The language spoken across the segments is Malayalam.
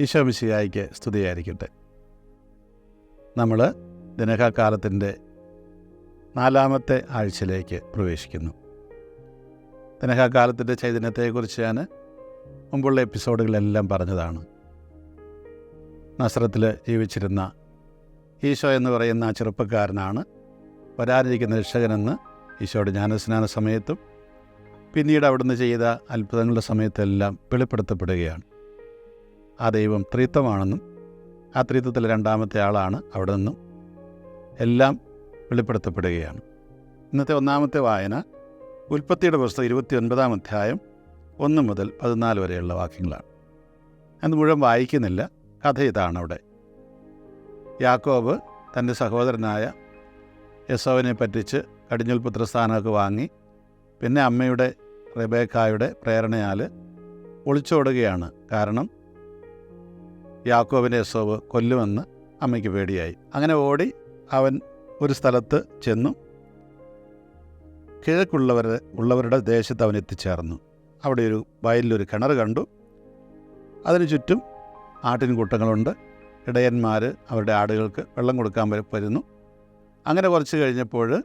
ഈശോമിശിഹായിക്ക് സ്തുതിയായിരിക്കട്ടെ. നമ്മൾ ദിനഹകാലത്തിന്റെ നാലാമത്തെ ആഴ്ചയിലേക്ക് പ്രവേശിക്കുന്നു. ദിനഹകാലത്തിന്റെ ചൈതന്യത്തെക്കുറിച്ച് ഞാൻ മുമ്പുള്ള എപ്പിസോഡുകളെല്ലാം പറഞ്ഞതാണ്. നസ്രത്തിൽ ജീവിച്ചിരുന്ന ഈശോ എന്ന് പറയുന്ന ആ ചെറുപ്പക്കാരനാണ് വരാനിരിക്കുന്ന രക്ഷകനെന്ന് ഈശോയുടെ ജ്ഞാനസ്നാന സമയത്തും പിന്നീട് അവിടുന്ന് ചെയ്ത അത്ഭുതങ്ങളുടെ സമയത്തെല്ലാം വെളിപ്പെടുത്തപ്പെടുകയാണ്. ആ ദൈവം ത്രിത്വമാണെന്നും ആ ത്രിത്വത്തിലെ രണ്ടാമത്തെ ആളാണ് അവിടെ നിന്നും എല്ലാം വെളിപ്പെടുത്തപ്പെടുകയാണ്. ഇന്നത്തെ ഒന്നാമത്തെ വായന ഉൽപ്പത്തിയുടെ പുസ്തകം ഇരുപത്തി ഒൻപതാം അധ്യായം ഒന്ന് മുതൽ പതിനാല് വരെയുള്ള വാക്യങ്ങളാണ്. അത് മുഴുവൻ വായിക്കുന്നില്ല കഥ ഇതാണ് അവിടെ യാക്കോബ് തന്റെ സഹോദരനായ യസോവിനെ പറ്റിച്ച് കടിഞ്ഞുൽ പുത്രസ്ഥാനമൊക്കെ വാങ്ങി പിന്നെ അമ്മയുടെ റെബേക്കായുടെ പ്രേരണയാൽ ഒളിച്ചോടുകയാണ് കാരണം യാക്കോബിനെ യസോവ് കൊല്ലുമെന്ന് അമ്മയ്ക്ക് പേടിയായി. അങ്ങനെ ഓടി അവൻ ഒരു സ്ഥലത്ത് ചെന്നു. കിഴക്കുള്ളവർ ഉള്ളവരുടെ ദേശത്ത് അവൻ എത്തിച്ചേർന്നു. അവിടെ ഒരു വയലിലൊരു കിണർ കണ്ടു. അതിന് ചുറ്റും ആട്ടിൻകൂട്ടങ്ങളുണ്ട്. ഇടയന്മാർ അവരുടെ ആടുകൾക്ക് വെള്ളം കൊടുക്കാൻ വരുന്നു അങ്ങനെ കുറച്ച് കഴിഞ്ഞപ്പോൾ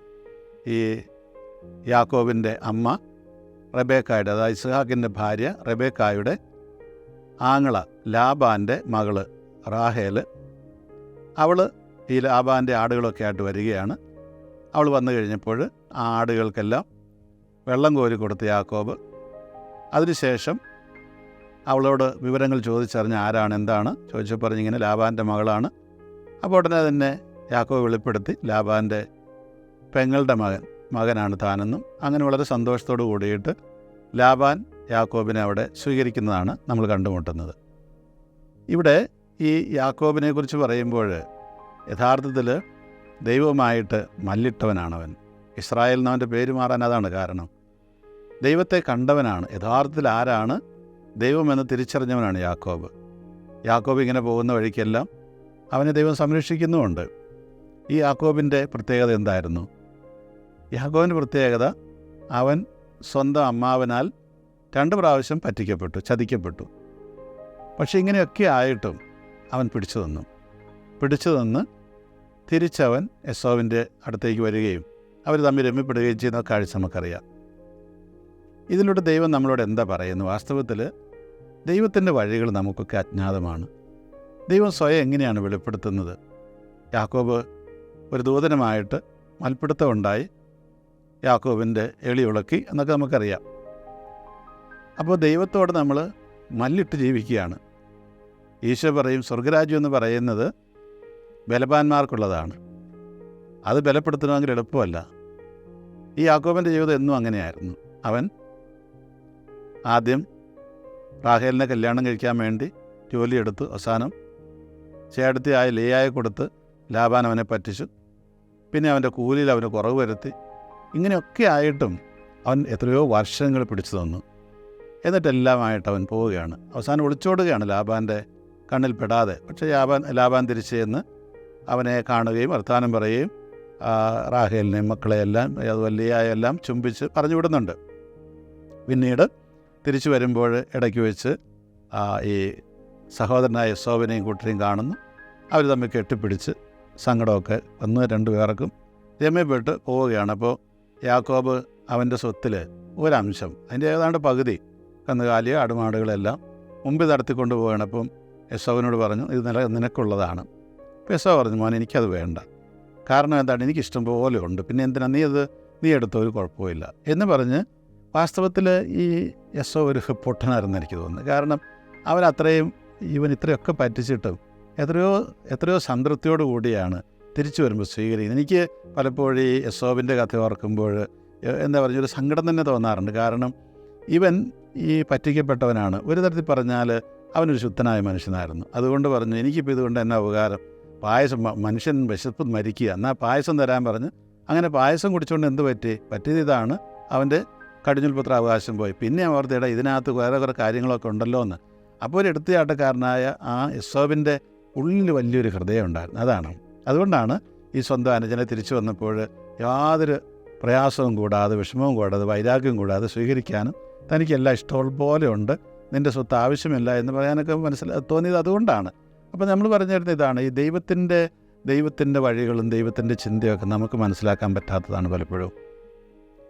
ഈ യാക്കോബിന്റെ അമ്മ റബേക്കായുടെ അതായത് ഇസ്ഹാക്കിന്റെ ഭാര്യ റബേക്കായുടെ ആങ്ങള ലാബാന്റെ മകൾ റാഹേൽ അവൾ ഈ ലാബാന്റെ ആടുകളൊക്കെ ആയിട്ട് വരികയാണ്. അവൾ വന്നു കഴിഞ്ഞപ്പോൾ ആ ആടുകൾക്കെല്ലാം വെള്ളം കോരി കൊടുത്ത് യാക്കോബ്. അതിനുശേഷം അവളോട് വിവരങ്ങൾ ചോദിച്ചറിഞ്ഞ് ആരാണ് എന്താണ് ചോദിച്ചു പറഞ്ഞിങ്ങനെ ലാബാന്റെ മകളാണ്. അപ്പോൾ ഉടനെ തന്നെ യാക്കോബ് വെളിപ്പെടുത്തി ലാബാന്റെ പെങ്ങളുടെ മകൻ മകനാണ് താനെന്നും. അങ്ങനെ വളരെ സന്തോഷത്തോടു കൂടിയിട്ട് ലാബാൻ യാക്കോബിനെ അവിടെ സ്വീകരിക്കുന്നതാണ് നമ്മൾ കണ്ടുമുട്ടുന്നത്. ഇവിടെ ഈ യാക്കോബിനെ കുറിച്ച് പറയുമ്പോൾ യഥാർത്ഥത്തിൽ ദൈവമായിട്ട് മല്ലിട്ടവനാണവൻ. ഇസ്രായേൽ എന്നവന്റെ പേര് മാറാൻ അതാണ് കാരണം. ദൈവത്തെ കണ്ടവനാണ്. യഥാർത്ഥത്തിൽ ആരാണ്? ദൈവമെന്ന് തിരിച്ചറിഞ്ഞവനാണ് യാക്കോബ്. യാക്കോബ് ഇങ്ങനെ പോകുന്ന വഴിക്കെല്ലാം അവനെ ദൈവം സംരക്ഷിക്കുന്നുമുണ്ട്. ഈ യാക്കോബിന്റെ പ്രത്യേകത എന്തായിരുന്നു? യാക്കോബിന്റെ പ്രത്യേകത അവൻ സ്വന്തം അമ്മാവനാൽ രണ്ട് പ്രാവശ്യം പറ്റിക്കപ്പെട്ടു ചതിക്കപ്പെട്ടു. പക്ഷേ ഇങ്ങനെയൊക്കെ ആയിട്ടും അവൻ പിടിച്ചു തന്നു. പിടിച്ചു തന്ന് തിരിച്ചവൻ എസോവിന്റെ അടുത്തേക്ക് വരികയും അവർ തമ്മിൽ രമ്യപ്പെടുകയും ചെയ്യുന്ന കാഴ്ച നമുക്കറിയാം. ഇതിലൂടെ ദൈവം നമ്മളോട് എന്താ പറയുന്നു? വാസ്തവത്തിൽ ദൈവത്തിന്റെ വഴികൾ നമുക്കൊക്കെ അജ്ഞാതമാണ്. ദൈവം സ്വയം എങ്ങനെയാണ് വെളിപ്പെടുത്തുന്നത്? യാക്കോബ് ഒരു ദൂതനമായിട്ട് മൽപ്പിടുത്തം ഉണ്ടായി. യാക്കോബിന്റെ എളി ഉളക്കി എന്നൊക്കെ നമുക്കറിയാം. അപ്പോൾ ദൈവത്തോട് നമ്മൾ മല്ലിട്ട് ജീവിക്കുകയാണ്. ഈശോ പറയും സ്വർഗരാജ്യം എന്ന് പറയുന്നത് ബലവാന്മാർക്കുള്ളതാണ്. അത് ബലപ്പെടുത്തണമെങ്കിൽ എളുപ്പമല്ല. ഈ യാക്കോബിന്റെ ജീവിതം എന്നും അങ്ങനെയായിരുന്നു. അവൻ ആദ്യം റാഹേലിനെ കല്യാണം കഴിക്കാൻ വേണ്ടി ജോലിയെടുത്തു. അവസാനം ചേട്ടത്തിയായ ലേയായ കൊടുത്ത് ലാബാൻ അവനെ പറ്റിച്ചു. പിന്നെ അവന്റെ കൂലിയിൽ അവന് കുറവ് വരുത്തി. ഇങ്ങനെയൊക്കെ ആയിട്ടും അവൻ എത്രയോ വർഷങ്ങൾ പിടിച്ചു തന്നു എന്നിട്ടെല്ലാമായിട്ട് അവൻ പോവുകയാണ്. അവസാനം ഒളിച്ചോടുകയാണ് ലാബാന്റെ കണ്ണിൽ പെടാതെ. പക്ഷേ ലാബാൻ ലാബാൻ തിരിച്ചു ചെന്ന് അവനെ കാണുകയും വർത്തമാനം പറയുകയും റാഹേലിനെയും മക്കളെയെല്ലാം എല്ലാം ചുംബിച്ച് പറഞ്ഞു വിടുന്നുണ്ട്. പിന്നീട് തിരിച്ചു വരുമ്പോൾ ഇടയ്ക്ക് വെച്ച് ഈ സഹോദരനായ യസോവിനെയും കൂട്ടരെയും കാണുന്നു. അവർ തമ്മിൽ കെട്ടിപ്പിടിച്ച് സങ്കടമൊക്കെ വന്ന് രണ്ടു പേർക്കും രമ്യപ്പെട്ട് പോവുകയാണ്. അപ്പോൾ യാക്കോബ് അവന്റെ സ്വത്തിൽ ഒരംശം അതിന്റെ ഏതാണ്ട് പകുതി കന്നുകാലിയോ ആടുമാടുകളെല്ലാം മുമ്പിൽ നടത്തിക്കൊണ്ട് പോവുകയാണ്. അപ്പം പറഞ്ഞു ഇത് നില നിനക്കുള്ളതാണ്. അപ്പോൾ യശോ പറഞ്ഞു മോൻ എനിക്കത് വേണ്ട. കാരണം എന്താണ്? എനിക്കിഷ്ടം പോലെ ഉണ്ട്. പിന്നെ എന്തിനാ? നീ അത് നീ എടുത്തോ ഒരു കുഴപ്പമില്ല എന്ന് പറഞ്ഞ് വാസ്തവത്തിൽ ഈ യശോ ഒരു പൊട്ടനായിരുന്നു എനിക്ക് തോന്നുന്നത് കാരണം അവൻ അത്രയും ഇവൻ ഇത്രയൊക്കെ പറ്റിച്ചിട്ടും എത്രയോ എത്രയോ സംതൃപ്തിയോടു കൂടിയാണ് തിരിച്ചു വരുമ്പോൾ സ്വീകരിക്കുന്നത് എനിക്ക് പലപ്പോഴും ഈ യശോബിന്റെ കഥ ഓർക്കുമ്പോൾ എന്താ പറയുക ഒരു സങ്കടം തന്നെ തോന്നാറുണ്ട്. കാരണം ഇവൻ ഈ പറ്റിക്കപ്പെട്ടവനാണ്. ഒരു തരത്തിൽ പറഞ്ഞാൽ അവനൊരു ശുദ്ധനായ മനുഷ്യനായിരുന്നു. അതുകൊണ്ട് പറഞ്ഞു എനിക്കിപ്പോൾ ഇതുകൊണ്ട് എന്നാ ഉപകാരം? പായസം മനുഷ്യൻ വിശപ്പ് മരിക്കുക. എന്നാൽ പായസം തരാൻ പറഞ്ഞ് അങ്ങനെ പായസം കുടിച്ചുകൊണ്ട് എന്ത് പറ്റി? പറ്റിയത് ഇതാണ്. അവന്റെ കടിഞ്ഞുൽപത്ര അവകാശം പോയി. പിന്നെ ഓർത്തിട ഇതിനകത്ത് വേറെ കുറേ കാര്യങ്ങളൊക്കെ ഉണ്ടല്ലോ എന്ന്. അപ്പോൾ ഒരു എടുത്തുചാട്ടക്കാരനായ ആ യസോബിന്റെ ഉള്ളിൽ വലിയൊരു ഹൃദയം ഉണ്ടായിരുന്നു. അതാണ്. അതുകൊണ്ടാണ് ഈ സ്വന്തം അനുജനെ തിരിച്ചു വന്നപ്പോൾ യാതൊരു പ്രയാസവും കൂടാതെ വിഷമവും കൂടാതെ വൈരാഗ്യം കൂടാതെ സ്വീകരിക്കാനും തനിക്കെല്ലാം ഇഷ്ടം പോലെ ഉണ്ട്. നിന്റെ സ്വത്ത് ആവശ്യമില്ല എന്ന് പറയാനൊക്കെ മനസ്സിലാ തോന്നിയത് അതുകൊണ്ടാണ്. അപ്പോൾ നമ്മൾ പറഞ്ഞിരുന്ന ഇതാണ് ഈ ദൈവത്തിന്റെ ദൈവത്തിന്റെ വഴികളും ദൈവത്തിന്റെ ചിന്തയൊക്കെ നമുക്ക് മനസ്സിലാക്കാൻ പറ്റാത്തതാണ് പലപ്പോഴും.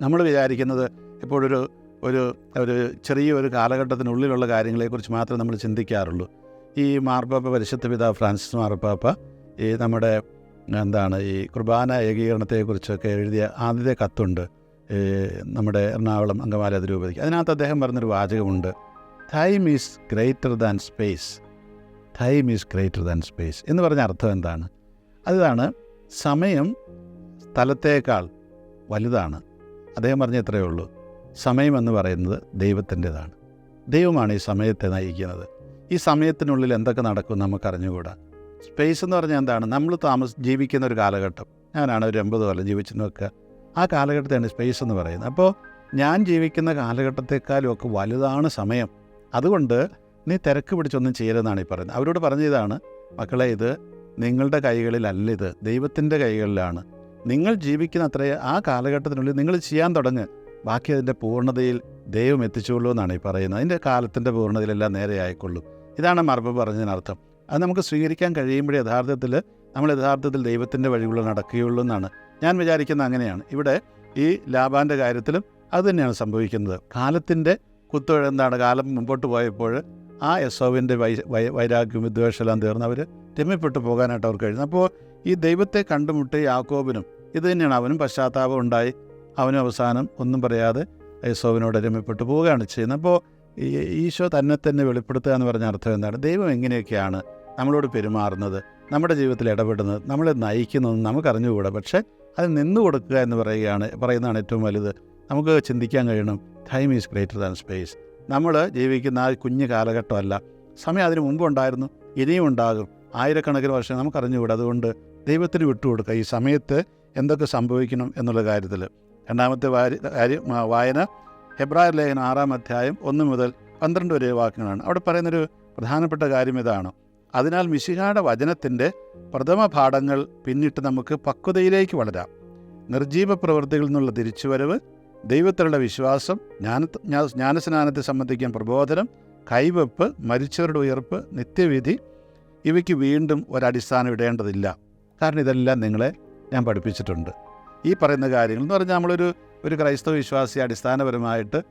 നമ്മൾ വിചാരിക്കുന്നത് എപ്പോഴൊരു ഒരു ഒരു ചെറിയൊരു കാലഘട്ടത്തിനുള്ളിലുള്ള കാര്യങ്ങളെക്കുറിച്ച് മാത്രമേ നമ്മൾ ചിന്തിക്കാറുള്ളൂ. ഈ മാർപ്പാപ്പ പരിശുദ്ധ പിതാവ് ഫ്രാൻസിസ് മാർപ്പാപ്പ ഈ നമ്മുടെ എന്താണ് ഈ കുർബാന ഏകീകരണത്തെക്കുറിച്ചൊക്കെ എഴുതിയ ആദ്യത്തെ കത്തുണ്ട്. നമ്മുടെ എറണാകുളം അങ്കമാലി അതിരൂപതയ്ക്ക്. അതിനകത്ത് അദ്ദേഹം പറഞ്ഞൊരു വാചകമുണ്ട്. Time is greater than space time is greater than space എന്ന് പറഞ്ഞ അർത്ഥം എന്താണ്? അതാണ് സമയം സ്ഥലത്തേക്കാൾ വലുതാണ്. അദ്ദേഹം പറഞ്ഞ ഇത്രയേ ഉള്ളൂ. സമയം എന്ന് പറയുന്നത് ദൈവത്തിന്റെതാണ്. ദൈവമാണ് ഈ സമയത്തെ നയിക്കുന്നത്. ഈ സമയത്തിനുള്ളിൽ എന്തൊക്കെ നടക്കും നമുക്ക് അറിഞ്ഞുകൂടാ സ്പേസ് എന്ന് പറഞ്ഞാൽ എന്താണ്? നമ്മൾ താമസ ജീവിക്കുന്ന ഒരു കാലഘട്ടം. ഞാനാണ് ഒരു എൺപത് കൊല്ലം ജീവിച്ചു നോക്കുക ആ കാലഘട്ടത്തെയാണ് സ്പേസ് എന്ന് പറയുന്നത്. അപ്പോൾ ഞാൻ ജീവിക്കുന്ന കാലഘട്ടത്തെക്കാളും ഒക്കെ വലുതാണ് സമയം. അതുകൊണ്ട് നീ തിരക്ക് പിടിച്ചൊന്നും ചെയ്യരുതെന്നാണ് ഈ പറയുന്നത്. അവരോട് പറഞ്ഞതാണ് മക്കളെ ഇത് നിങ്ങളുടെ കൈകളിലല്ല ഇത്. ദൈവത്തിന്റെ കൈകളിലാണ്. നിങ്ങൾ ജീവിക്കുന്ന അത്ര ആ കാലഘട്ടത്തിനുള്ളിൽ നിങ്ങൾ ചെയ്യാൻ തുടങ്ങ്. ബാക്കി അതിന്റെ പൂർണതയിൽ ദൈവം എത്തിച്ചുകൊള്ളൂ എന്നാണ് ഈ പറയുന്നത്. അതിന്റെ കാലത്തിന്റെ പൂർണതയിലെല്ലാം നേരെ ആയിക്കൊള്ളൂ. ഇതാണ് മറുപടി പറഞ്ഞതിനർത്ഥം. അത് നമുക്ക് സ്വീകരിക്കാൻ കഴിയുമ്പോഴേ യഥാർത്ഥത്തിൽ നമ്മൾ യഥാർത്ഥത്തിൽ ദൈവത്തിന്റെ വഴികളിൽ നടക്കുകയുള്ളൂ എന്നാണ്. ഞാൻ വിചാരിക്കുന്നത് അങ്ങനെയാണ്. ഇവിടെ ഈ ലാബാന്റെ കാര്യത്തിലും അത് തന്നെയാണ് സംഭവിക്കുന്നത്. കാലത്തിന്റെ കുത്തുഴ എന്താണ് കാലം മുമ്പോട്ട് പോയപ്പോൾ ആ യസോവിന്റെ വൈ വൈ വൈരാഗ്യം വിദ്വേഷമെല്ലാം തീർന്ന് അവർ രമ്യപ്പെട്ടു പോകാനായിട്ട് അവർക്ക് കഴിയുന്നു അപ്പോൾ ഈ ദൈവത്തെ കണ്ടുമുട്ടി യാക്കോബിനും ഇത് തന്നെയാണ്. അവനും പശ്ചാത്താപം ഉണ്ടായി. അവനും അവസാനം ഒന്നും പറയാതെ യസോവിനോട് രമ്യപ്പെട്ടു പോവുകയാണ് ചെയ്യുന്നത്. അപ്പോൾ ഈശോ തന്നെ തന്നെ വെളിപ്പെടുത്തുക എന്ന് പറഞ്ഞ അർത്ഥം എന്താണ്? ദൈവം എങ്ങനെയൊക്കെയാണ് നമ്മളോട് പെരുമാറുന്നത് നമ്മുടെ ജീവിതത്തിൽ ഇടപെടുന്നത് നമ്മളെ നയിക്കുന്നതെന്ന് നമുക്കറിഞ്ഞുകൂടാ? പക്ഷേ അത് നിന്നു കൊടുക്കുക എന്ന് പറയുകയാണ് പറയുന്നതാണ് ഏറ്റവും വലുത്. നമുക്ക് ചിന്തിക്കാൻ കഴിയണം time is greater than space നമ്മൾ ജീവിക്കുന്ന ആ കുഞ്ഞു കാലഘട്ടമല്ല. സമയം അതിന് മുമ്പ് ഉണ്ടായിരുന്നു ഇനിയും ഉണ്ടാകും. ആയിരക്കണക്കിന് വർഷം നമുക്കറിഞ്ഞുകൂടാ? അതുകൊണ്ട് ദൈവത്തിന് വിട്ടുകൊടുക്കുക ഈ സമയത്ത് എന്തൊക്കെ സംഭവിക്കണം എന്നുള്ള കാര്യത്തിൽ രണ്ടാമത്തെ വാരി കാര്യം വായന ഹെബ്രായർ ലേഖനം ആറാം അധ്യായം ഒന്ന് മുതൽ പന്ത്രണ്ട് വരെ വാക്യങ്ങളാണ്. അവിടെ പറയുന്നൊരു പ്രധാനപ്പെട്ട കാര്യം ഇതാണ്. അതിനാൽ മിശിഹായുടെ വചനത്തിന്റെ പ്രഥമ പാഠങ്ങൾ പിന്നിട്ട് നമുക്ക് പക്വതയിലേക്ക് വളരാം. നിർജീവ പ്രവൃത്തികളിൽ നിന്നുള്ള തിരിച്ചുവരവ് ദൈവത്തിലുള്ള വിശ്വാസം ജ്ഞാന ജ്ഞാനസ്നാനത്തെ സംബന്ധിക്കാൻ പ്രബോധനം കൈവെപ്പ് മരിച്ചവരുടെ ഉയർപ്പ് നിത്യവിധി ഇവയ്ക്ക് വീണ്ടും ഒരടിസ്ഥാനം ഇടേണ്ടതില്ല. കാരണം ഇതെല്ലാം നിങ്ങളെ ഞാൻ പഠിപ്പിച്ചിട്ടുണ്ട്. ഈ പറയുന്ന കാര്യങ്ങൾ എന്ന് പറഞ്ഞാൽ നമ്മളൊരു ഒരു ക്രൈസ്തവ വിശ്വാസി അടിസ്ഥാനപരമായിട്ട്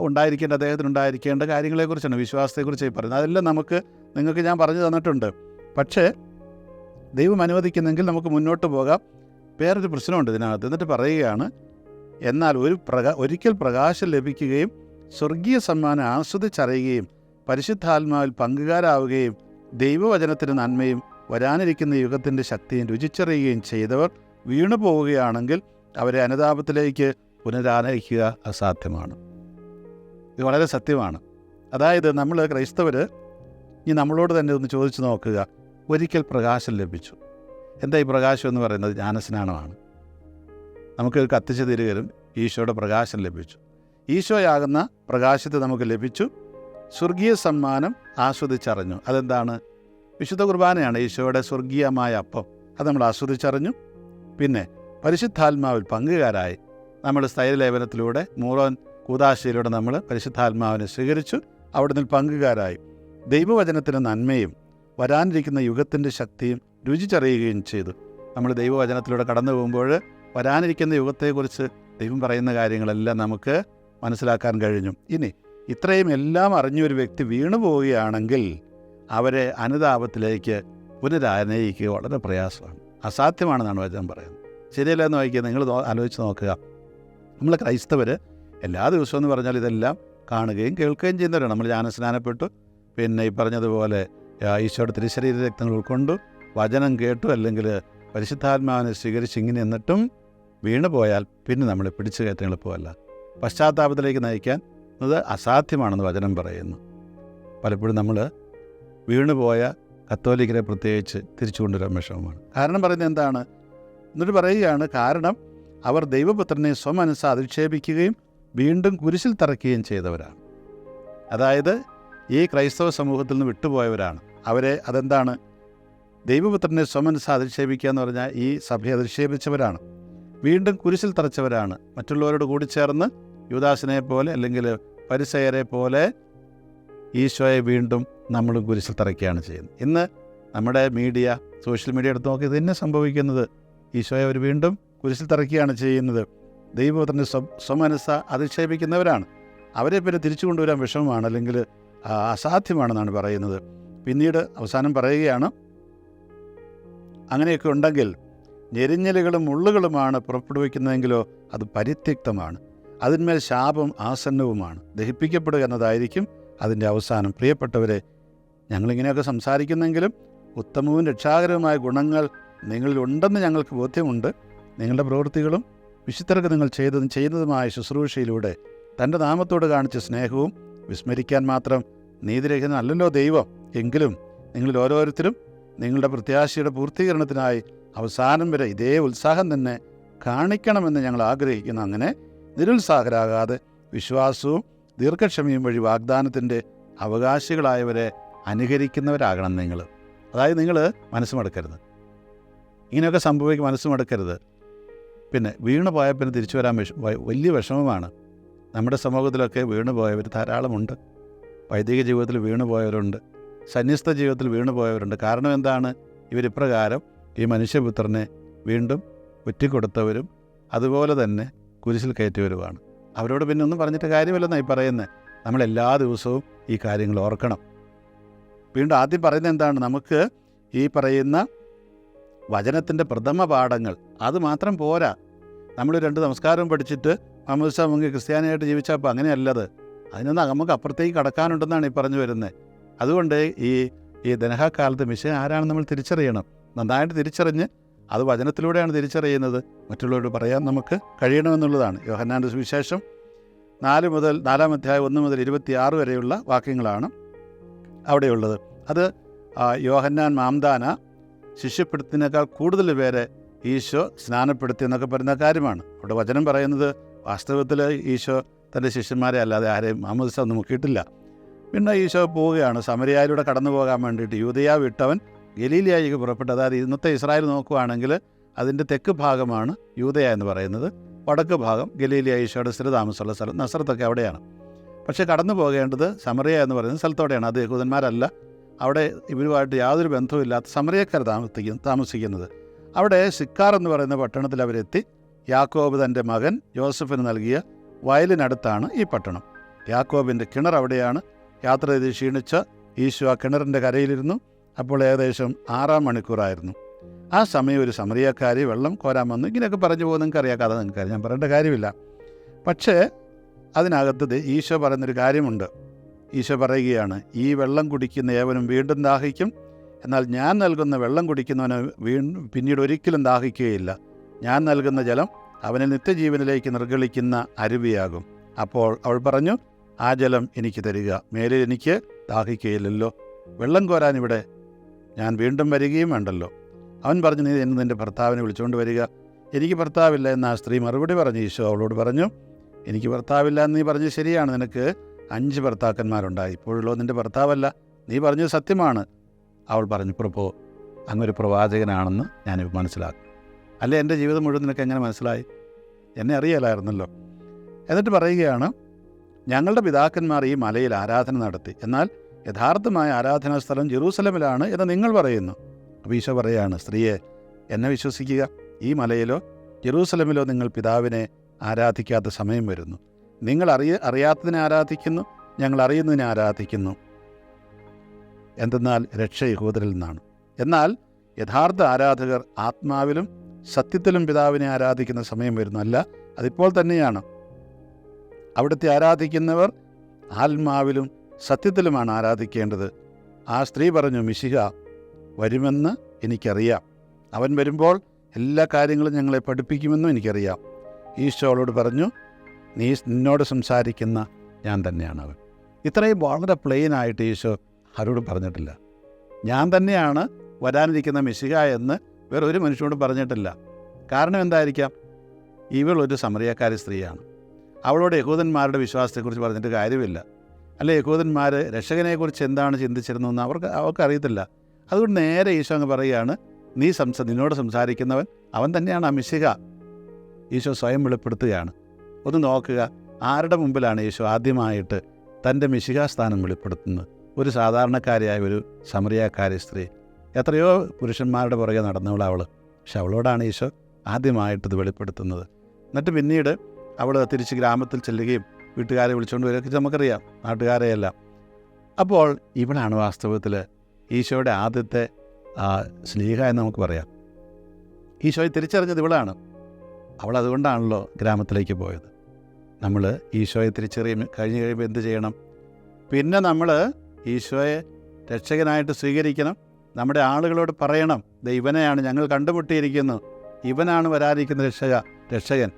ഉണ്ടായിരിക്കേണ്ട അദ്ദേഹത്തിന് ഉണ്ടായിരിക്കേണ്ട കാര്യങ്ങളെക്കുറിച്ചാണ് വിശ്വാസത്തെക്കുറിച്ച് ഈ പറയുന്നത്. അതെല്ലാം നമുക്ക് നിങ്ങൾക്ക് ഞാൻ പറഞ്ഞു തന്നിട്ടുണ്ട്. പക്ഷേ ദൈവം അനുവദിക്കുന്നെങ്കിൽ നമുക്ക് മുന്നോട്ട് പോകാം. വേറൊരു പ്രശ്നമുണ്ട് ഇതിനകത്ത്. എന്നിട്ട് പറയുകയാണ് എന്നാൽ ഒരു പ്രകാ ഒരിക്കൽ പ്രകാശം ലഭിക്കുകയും സ്വർഗീയ സമ്മാനം ആസ്വദിച്ചറിയുകയും പരിശുദ്ധാത്മാവിൽ പങ്കുകാരാവുകയും ദൈവവചനത്തിന് നന്മയും വരാനിരിക്കുന്ന യുഗത്തിന്റെ ശക്തിയും രുചിച്ചറിയുകയും ചെയ്തവർ വീണു പോവുകയാണെങ്കിൽ അവരെ അനുതാപത്തിലേക്ക് പുനരാനയിക്കുക അസാധ്യമാണ്. ഇത് വളരെ സത്യമാണ്. അതായത് നമ്മൾ ക്രൈസ്തവർ ഇനി നമ്മളോട് തന്നെ ഒന്ന് ചോദിച്ചു നോക്കുക. ഒരിക്കൽ പ്രകാശം ലഭിച്ചു. എന്താ ഈ പ്രകാശം എന്ന് പറയുന്നത്? ജ്ഞാനസ്നാനമാണ്. നമുക്ക് കത്തിച്ചു തരികയും ഈശോയുടെ പ്രകാശം ലഭിച്ചു. ഈശോയാകുന്ന പ്രകാശത്തെ നമുക്ക് ലഭിച്ചു. സ്വർഗീയ സമ്മാനം ആസ്വദിച്ചറിഞ്ഞു. അതെന്താണ്? വിശുദ്ധ കുർബാനയാണ് ഈശോയുടെ സ്വർഗീയമായ അപ്പം. അത് നമ്മൾ ആസ്വദിച്ചറിഞ്ഞു. പിന്നെ പരിശുദ്ധാത്മാവിൽ പങ്കുകാരായി നമ്മൾ സ്ഥൈര്യലേപനത്തിലൂടെ മൂറോൻ കൂതാശയിലൂടെ നമ്മൾ പരിശുദ്ധാത്മാവിനെ സ്വീകരിച്ചു അവിടെ നിന്ന് പങ്കുകാരായി. ദൈവവചനത്തിന് നന്മയും വരാനിരിക്കുന്ന യുഗത്തിന്റെ ശക്തിയും രുചിച്ചറിയുകയും ചെയ്തു. നമ്മൾ ദൈവവചനത്തിലൂടെ കടന്നു പോകുമ്പോൾ വരാനിരിക്കുന്ന യുഗത്തെക്കുറിച്ച് ദൈവം പറയുന്ന കാര്യങ്ങളെല്ലാം നമുക്ക് മനസ്സിലാക്കാൻ കഴിഞ്ഞു. ഇനി ഇത്രയും എല്ലാം അറിഞ്ഞൊരു വ്യക്തി വീണു പോവുകയാണെങ്കിൽ അവരെ അനുതാപത്തിലേക്ക് പുനരാനയിക്കുക വളരെ പ്രയാസമാണ്. അസാധ്യമാണെന്നാണ് വചനം പറയുന്നത്. ശരിയല്ല എന്ന് വായിക്കുക. നിങ്ങൾ ആലോചിച്ച് നോക്കുക. നമ്മൾ ക്രൈസ്തവർ എല്ലാ ദിവസവും എന്ന് പറഞ്ഞാൽ ഇതെല്ലാം കാണുകയും കേൾക്കുകയും ചെയ്യുന്നവരാണ്. നമ്മൾ ജ്ഞാനസ്നാനപ്പെട്ടു പിന്നെ ഈ പറഞ്ഞതുപോലെ ഈശോയുടെ തിരുശരീര രക്തങ്ങൾ ഉൾക്കൊണ്ടു വചനം കേട്ടു അല്ലെങ്കിൽ പരിശുദ്ധാത്മാവിനെ സ്വീകരിച്ച് ഇങ്ങനെ എന്നിട്ടും വീണു പോയാൽ പിന്നെ നമ്മൾ പിടിച്ചു കയറ്റാൻ എളുപ്പമല്ല പശ്ചാത്താപത്തിലേക്ക് നയിക്കാൻ അത് അസാധ്യമാണെന്ന് വചനം പറയുന്നു. പലപ്പോഴും നമ്മൾ വീണുപോയ കത്തോലിക്കരെ പ്രത്യേകിച്ച് തിരിച്ചു കൊണ്ടുവരാൻ കാരണം പറയുന്നത് എന്താണ്? എന്നിട്ട് പറയുകയാണ് കാരണം അവർ ദൈവപുത്രനെ സ്വമനസ് അധിക്ഷേപിക്കുകയും വീണ്ടും കുരിശിൽ തറക്കുകയും ചെയ്തവരാണ്. അതായത് ഈ ക്രൈസ്തവ സമൂഹത്തിൽ നിന്ന് വിട്ടുപോയവരാണ്. അവരെ അതെന്താണ്? ദൈവപുത്രനെ സ്വമനസ് അധിക്ഷേപിക്കുക എന്ന് പറഞ്ഞാൽ ഈ സഭയെ അധിക്ഷേപിച്ചവരാണ്. വീണ്ടും കുരിശിൽ തറച്ചവരാണ്. മറ്റുള്ളവരോട് കൂടി ചേർന്ന് യുദാസിനെ പോലെ അല്ലെങ്കിൽ പരിസയരെ പോലെ ഈശോയെ വീണ്ടും നമ്മൾ കുരിശിൽ തറയ്ക്കുകയാണ് ചെയ്യുന്നത്. ഇന്ന് നമ്മുടെ മീഡിയ സോഷ്യൽ മീഡിയ എടുത്ത് നോക്കി ഇത് തന്നെ സംഭവിക്കുന്നത്. ഈശോയെ അവർ വീണ്ടും കുരിശിൽ തറക്കുകയാണ് ചെയ്യുന്നത്. ദൈവത്തിന്റെ സ്വ സ്വമനസ്സ അധിക്ഷേപിക്കുന്നവരാണ്. അവരെ പിന്നെ തിരിച്ചു കൊണ്ടുവരാൻ വിഷമമാണ് അല്ലെങ്കിൽ അസാധ്യമാണെന്നാണ് പറയുന്നത്. പിന്നീട് അവസാനം പറയുകയാണ് അങ്ങനെയൊക്കെ ഉണ്ടെങ്കിൽ ഞെരിഞ്ഞലുകളും മുള്ളുകളുമാണ് പുറപ്പെടുവിക്കുന്നതെങ്കിലോ അത് പരിത്യക്തമാണ്. അതിന്മേൽ ശാപം ആസന്നവുമാണ്. ദഹിപ്പിക്കപ്പെടുക എന്നതായിരിക്കും അതിന്റെ അവസാനം. പ്രിയപ്പെട്ടവരെ ഞങ്ങളിങ്ങനെയൊക്കെ സംസാരിക്കുന്നെങ്കിലും ഉത്തമവും രക്ഷാകരവുമായ ഗുണങ്ങൾ നിങ്ങളിലുണ്ടെന്ന് ഞങ്ങൾക്ക് ബോധ്യമുണ്ട്. നിങ്ങളുടെ പ്രവൃത്തികളും വിശുദ്ധർക്ക് നിങ്ങൾ ചെയ്തതും ചെയ്യുന്നതുമായ ശുശ്രൂഷയിലൂടെ തന്റെ നാമത്തോട് കാണിച്ച സ്നേഹവും വിസ്മരിക്കാൻ മാത്രം നീതിരഹിതനല്ലല്ലോ ദൈവം. എങ്കിലും നിങ്ങളിൽ ഓരോരുത്തരും നിങ്ങളുടെ പ്രത്യാശയുടെ പൂർത്തീകരണത്തിനായി അവസാനം വരെ ഇതേ ഉത്സാഹം തന്നെ കാണിക്കണമെന്ന് ഞങ്ങൾ ആഗ്രഹിക്കുന്നു. അങ്ങനെ നിരുത്സാഹരാകാതെ വിശ്വാസവും ദീർഘക്ഷമയും വഴി വാഗ്ദാനത്തിന്റെ അവകാശികളായവരെ അനുകരിക്കുന്നവരാകണം നിങ്ങൾ. അതായത് നിങ്ങൾ മനസ്സ് മടക്കരുത് ഇങ്ങനെയൊക്കെ സംഭവിക്കും മനസ്സ് മടക്കരുത്. പിന്നെ വീണ് പോയാൽ പിന്നെ തിരിച്ചു വരാൻ വിഷ വലിയ വിഷമമാണ്. നമ്മുടെ സമൂഹത്തിലൊക്കെ വീണ് പോയവർ ധാരാളമുണ്ട്. വൈദിക ജീവിതത്തിൽ വീണ് പോയവരുണ്ട്. സന്യസ്ത ജീവിതത്തിൽ വീണ് പോയവരുണ്ട്. കാരണം എന്താണ്? ഇവരിപ്രകാരം ഈ മനുഷ്യപുത്രനെ വീണ്ടും ഒറ്റിക്കൊടുത്തവരും അതുപോലെ തന്നെ കുരിശിൽ കയറ്റിയവരുമാണ്. അവരോട് പിന്നെ ഒന്നും പറഞ്ഞിട്ട് കാര്യമില്ലെന്നായി പറയുന്നത് നമ്മൾ എല്ലാ ദിവസവും ഈ കാര്യങ്ങൾ ഓർക്കണം. വീണ്ടും ആദ്യം പറയുന്നത് എന്താണ്? നമുക്ക് ഈ പറയുന്ന വചനത്തിന്റെ പ്രഥമ പാഠങ്ങൾ. അത് മാത്രം പോരാ. നമ്മൾ രണ്ട് നമസ്കാരം പഠിച്ചിട്ട് അമൃത്സ മുങ്ങി ക്രിസ്ത്യാനിയായിട്ട് ജീവിച്ചപ്പോൾ അങ്ങനെയല്ലത്. അതിനൊന്ന് നമുക്ക് അപ്പുറത്തേക്ക് കടക്കാനുണ്ടെന്നാണ് ഈ പറഞ്ഞു വരുന്നത് അതുകൊണ്ട് ഈ ഈ ദനഹക്കാലത്ത് മിഷൻ ആരാണ് നമ്മൾ തിരിച്ചറിയണം. നന്നായിട്ട് തിരിച്ചറിഞ്ഞ് അത് വചനത്തിലൂടെയാണ് തിരിച്ചറിയുന്നത്. മറ്റുള്ളവരോട് പറയാൻ നമുക്ക് കഴിയണമെന്നുള്ളതാണ്. യോഹന്നാന്റെ സുവിശേഷം നാല് മുതൽ നാലാം അധ്യായം ഒന്ന് മുതൽ ഇരുപത്തിയാറ് വരെയുള്ള വാക്യങ്ങളാണ് അവിടെയുള്ളത്. അത് യോഹന്നാൻ മാംദാന ശിഷ്യപ്പെടുത്തിനേക്കാൾ കൂടുതൽ പേരെ ഈശോ സ്നാനപ്പെടുത്തി എന്നൊക്കെ പറയുന്ന കാര്യമാണ്. അവിടെ വചനം പറയുന്നത് വാസ്തവത്തിൽ ഈശോ തന്റെ ശിഷ്യന്മാരെ അല്ലാതെ ആരെയും മാമോദിസ ഒന്നും മുക്കിയിട്ടില്ല പിന്നെ ഈശോ പോവുകയാണ്. സമരിയായിലൂടെ കടന്നു പോകാൻ വേണ്ടിയിട്ട് യൂതയ വിട്ടവൻ ഗലീലിയായിക്ക് പുറപ്പെട്ടു. അതായത് ഇന്നത്തെ ഇസ്രായേൽ നോക്കുകയാണെങ്കിൽ അതിന്റെ തെക്ക് ഭാഗമാണ് യൂതയ എന്ന് പറയുന്നത്. വടക്ക് ഭാഗം ഗലീലിയ ഈശോയുടെ സ്ഥിരതാമസമുള്ള സ്ഥലം. നസറത്തൊക്കെ അവിടെയാണ്. പക്ഷേ കടന്നു പോകേണ്ടത് സമറിയ എന്ന് പറയുന്ന സ്ഥലത്തോടെയാണ്. അത് യഹൂദന്മാരല്ല. അവിടെ ഇവരുമായിട്ട് യാതൊരു ബന്ധവുമില്ലാത്ത സമറിയക്കാർ താമസിക്കുന്ന താമസിക്കുന്നത്. അവിടെ സിക്കാർ എന്ന് പറയുന്ന പട്ടണത്തിൽ അവരെത്തി. യാക്കോബ് തന്റെ മകൻ ജോസഫിന് നൽകിയ വയലിനടുത്താണ് ഈ പട്ടണം. യാക്കോബിന്റെ കിണർ അവിടെയാണ്. യാത്ര ചെയ്ത് ക്ഷീണിച്ച ഈശോ ആ കിണറിന്റെ കരയിലിരുന്നു. അപ്പോൾ ഏകദേശം ആറാം മണിക്കൂറായിരുന്നു. ആ സമയം ഒരു സമറിയക്കാരി വെള്ളം കോരാൻ വന്നു. ഇങ്ങനെയൊക്കെ പറഞ്ഞു പോകുന്ന നിങ്ങൾക്ക് കഥ നിങ്ങൾക്ക് ഞാൻ പറയേണ്ട കാര്യമില്ല. പക്ഷേ അതിനകത്ത് ദേ ഈശോ പറയുന്നൊരു കാര്യമുണ്ട്. ഈശോ പറയുകയാണ് ഈ വെള്ളം കുടിക്കുന്ന ഏവനും വീണ്ടും ദാഹിക്കും. എന്നാൽ ഞാൻ നൽകുന്ന വെള്ളം കുടിക്കുന്നവന് വീ പിന്നീട് ഒരിക്കലും ദാഹിക്കുകയില്ല. ഞാൻ നൽകുന്ന ജലം അവനെ നിത്യജീവനിലേക്ക് നിർഗളിക്കുന്ന അരുവിയാകും. അപ്പോൾ അവൾ പറഞ്ഞു ആ ജലം എനിക്ക് തരിക. മേലിൽ എനിക്ക് ദാഹിക്കുകയില്ലല്ലോ. വെള്ളം കോരാൻ ഇവിടെ ഞാൻ വീണ്ടും വരികയും വേണ്ടല്ലോ. അവൻ പറഞ്ഞു നീ എന്ന് നിന്റെ ഭർത്താവിനെ വിളിച്ചുകൊണ്ട് വരിക. എനിക്ക് ഭർത്താവില്ല എന്ന് ആ സ്ത്രീ മറുപടി പറഞ്ഞു ഈശോ അവളോട് പറഞ്ഞു എനിക്ക് ഭർത്താവില്ല എന്ന് നീ പറഞ്ഞത് ശരിയാണ്. നിനക്ക് അഞ്ച് ഭർത്താക്കന്മാരുണ്ടായി. ഇപ്പോഴുള്ളോ നിന്റെ ഭർത്താവല്ല. നീ പറഞ്ഞത് സത്യമാണ്. അവൾ പറഞ്ഞു പ്രഭോ അങ്ങൊരു പ്രവാചകനാണെന്ന് ഞാൻ മനസ്സിലാക്കും. അല്ലേ എന്റെ ജീവിതം മുഴുവൻ നിനക്ക് എങ്ങനെ മനസ്സിലായി? എന്നെ അറിയാലായിരുന്നല്ലോ. എന്നിട്ട് പറയുകയാണ് ഞങ്ങളുടെ പിതാക്കന്മാർ ഈ മലയിൽ ആരാധന നടത്തി. എന്നാൽ യഥാർത്ഥമായ ആരാധനാ സ്ഥലം ജെറൂസലമിലാണ് എന്ന് നിങ്ങൾ പറയുന്നു. അപ്പോൾ ഈശോ പറയുകയാണ് സ്ത്രീയെ എന്നെ വിശ്വസിക്കുക. ഈ മലയിലോ ജെറൂസലമിലോ നിങ്ങൾ പിതാവിനെ ആരാധിക്കാത്ത സമയം വരുന്നു. നിങ്ങൾ അറിയ അറിയാത്തതിനെ ആരാധിക്കുന്നു ഞങ്ങൾ അറിയുന്നതിനെ ആരാധിക്കുന്നു. എന്തെന്നാൽ രക്ഷ യഹൂദരിൽ നിന്നാണ്. എന്നാൽ യഥാർത്ഥ ആരാധകർ ആത്മാവിലും സത്യത്തിലും പിതാവിനെ ആരാധിക്കുന്ന സമയം വരുന്നു അല്ല അതിപ്പോൾ തന്നെയാണ്. അവിടുത്തെ ആരാധിക്കുന്നവർ ആത്മാവിലും സത്യത്തിലുമാണ് ആരാധിക്കേണ്ടത്. ആ സ്ത്രീ പറഞ്ഞു മിശിഹ വരുമെന്ന് എനിക്കറിയാം. അവൻ വരുമ്പോൾ എല്ലാ കാര്യങ്ങളും ഞങ്ങളെ പഠിപ്പിക്കുമെന്നും എനിക്കറിയാം. ഈശോ അവളോട് പറഞ്ഞു നീ നിന്നോട് സംസാരിക്കുന്ന ഞാൻ തന്നെയാണ് അവൻ ഇത്രയും വളരെ പ്ലെയിൻ ആയിട്ട് ഈശോ ആരോട് പറഞ്ഞിട്ടില്ല. ഞാൻ തന്നെയാണ് വരാനിരിക്കുന്ന മിശിക എന്ന് വേറെ ഒരു മനുഷ്യനോട് പറഞ്ഞിട്ടില്ല. കാരണം എന്തായിരിക്കാം? ഇവൾ ഒരു സമറിയക്കാരി സ്ത്രീയാണ്. അവളോട് യഹൂദന്മാരുടെ വിശ്വാസത്തെക്കുറിച്ച് പറഞ്ഞിട്ട് കാര്യമില്ല. അല്ല യഹൂദന്മാർ രക്ഷകനെക്കുറിച്ച് എന്താണ് ചിന്തിച്ചിരുന്നതെന്ന് അവർക്ക് അവർക്ക് അറിയത്തില്ല അതുകൊണ്ട് നേരെ ഈശോ അങ്ങ് പറയുകയാണ് നീ സംസ നിന്നോട് സംസാരിക്കുന്നവൻ അവൻ തന്നെയാണ് ആ മിശിക ഈശോ സ്വയം വെളിപ്പെടുത്തുകയാണ്. ഒന്ന് നോക്കുക. ആരുടെ മുമ്പിലാണ് യേശു ആദ്യമായിട്ട് തന്റെ മിശികാസ്ഥാനം വെളിപ്പെടുത്തുന്നത്? ഒരു സാധാരണക്കാരിയായ ഒരു സമറിയാക്കാരി സ്ത്രീ. എത്രയോ പുരുഷന്മാരുടെ പുറകെ നടന്നവൾ അവൾ പക്ഷെ അവളോടാണ് ഈശോ ആദ്യമായിട്ട് ഇത് വെളിപ്പെടുത്തുന്നത്. എന്നിട്ട് പിന്നീട് അവൾ തിരിച്ച് ഗ്രാമത്തിൽ ചെല്ലുകയും വീട്ടുകാരെ വിളിച്ചുകൊണ്ട് വരികയൊക്കെ നമുക്കറിയാം നാട്ടുകാരെയെല്ലാം അപ്പോൾ ഇവളാണ് വാസ്തവത്തിൽ ഈശോയുടെ ആദ്യത്തെ സ്നേഹ എന്ന് നമുക്ക് പറയാം. ഈശോയെ തിരിച്ചറിഞ്ഞത് ഇവളാണ്. അവൾ അതുകൊണ്ടാണല്ലോ ഗ്രാമത്തിലേക്ക് പോയത്. നമ്മൾ ഈശോയെ തിരിച്ചറിയും കഴിഞ്ഞ് കഴിയുമ്പോൾ എന്ത് ചെയ്യണം? പിന്നെ നമ്മൾ ഈശോയെ രക്ഷകനായിട്ട് സ്വീകരിക്കണം. നമ്മുടെ ആളുകളോട് പറയണം "ദേ ഇവനെയാണ് ഞങ്ങൾ കണ്ടുമുട്ടിയിരിക്കുന്നു. ഇവനാണ് വരാനിരിക്കുന്ന രക്ഷക രക്ഷകൻ.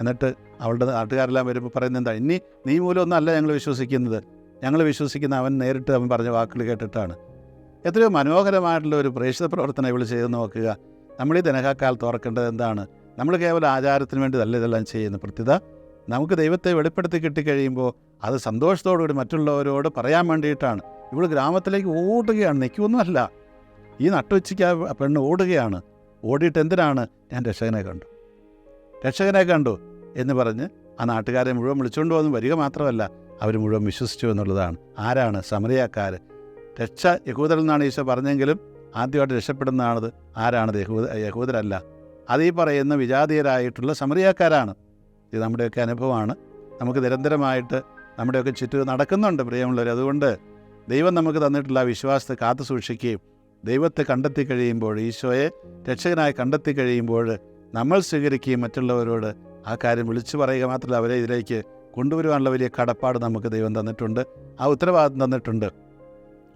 എന്നിട്ട് അവളുടെ നാട്ടുകാരെല്ലാം വരുമ്പോൾ പറയുന്നത് എന്താ? ഇനി നീ മൂലമൊന്നും അല്ല ഞങ്ങൾ വിശ്വസിക്കുന്നത്. ഞങ്ങൾ വിശ്വസിക്കുന്ന അവൻ നേരിട്ട് അവൻ പറഞ്ഞ വാക്കുകൾ കേട്ടിട്ടാണ്. എത്രയോ മനോഹരമായിട്ടുള്ള ഒരു പ്രേക്ഷിത പ്രവർത്തനം ഇവൾ ചെയ്ത് നോക്കുക. നമ്മൾ ഈ ദനകാലത്ത് ഓർക്കേണ്ടത് എന്താണ്? നമ്മൾ കേവലം ആചാരത്തിന് വേണ്ടി നല്ല ഇതെല്ലാം ചെയ്യുന്നു പ്രത്യുത നമുക്ക് ദൈവത്തെ വെളിപ്പെടുത്തി കിട്ടിക്കഴിയുമ്പോൾ അത് സന്തോഷത്തോടുകൂടി മറ്റുള്ളവരോട് പറയാൻ വേണ്ടിയിട്ടാണ്. ഇവൾ ഗ്രാമത്തിലേക്ക് ഓടുകയാണ്. നിൽക്കുമൊന്നുമല്ല ഈ നട്ടുച്ചയ്ക്ക് ആ പെണ്ണ് ഓടുകയാണ്. ഓടിയിട്ട് എന്തിനാണ്? ഞാൻ രക്ഷകനെ കണ്ടു. രക്ഷകനെ കണ്ടു എന്ന് പറഞ്ഞ് ആ നാട്ടുകാരെ മുഴുവൻ വിളിച്ചുകൊണ്ട് വന്ന് വരിക മാത്രമല്ല അവർ മുഴുവൻ വിശ്വസിച്ചു എന്നുള്ളതാണ്. ആരാണ് സമരയാക്കാർ രക്ഷ യഹൂദരിൽ നിന്നാണ് ഈശോ പറഞ്ഞെങ്കിലും ആദ്യമായിട്ട് രക്ഷപ്പെടുന്നതാണത്. ആരാണത് യഹൂദ യഹൂദരല്ല? അത് പറയുന്ന വിജാതീയരായിട്ടുള്ള സമറിയാക്കാരാണ് ഇത് നമ്മുടെയൊക്കെ അനുഭവമാണ്. നമുക്ക് നിരന്തരമായിട്ട് നമ്മുടെയൊക്കെ ചുറ്റും നടക്കുന്നുണ്ട് പ്രിയമുള്ളവർ അതുകൊണ്ട് ദൈവം നമുക്ക് തന്നിട്ടുള്ള വിശ്വാസത്തെ കാത്തു സൂക്ഷിക്കുകയും ദൈവത്തെ കണ്ടെത്തി കഴിയുമ്പോൾ ഈശോയെ രക്ഷകനായി കണ്ടെത്തി കഴിയുമ്പോൾ നമ്മൾ സ്വീകരിക്കുകയും മറ്റുള്ളവരോട് ആ കാര്യം വിളിച്ചു പറയുക മാത്രമല്ല അവരെ ഇതിലേക്ക് കൊണ്ടുവരുവാനുള്ള വലിയ കടപ്പാട് നമുക്ക് ദൈവം തന്നിട്ടുണ്ട്. ആ ഉത്തരവാദിത്വം തന്നിട്ടുണ്ട്.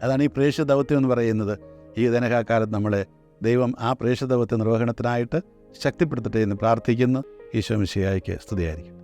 അതാണ് ഈ പ്രേക്ഷ ദൗത്യം എന്ന് പറയുന്നത്. ഈ ധനകാലത്ത് നമ്മളെ ദൈവം ആ പ്രേക്ഷ ദൗത്യ നിർവഹണത്തിനായിട്ട് ശക്തിപ്പെടുത്തട്ടെ എന്ന് പ്രാർത്ഥിക്കുന്നു. ഈശോ മിശിയായിക്ക് സ്തുതിയായിരിക്കും.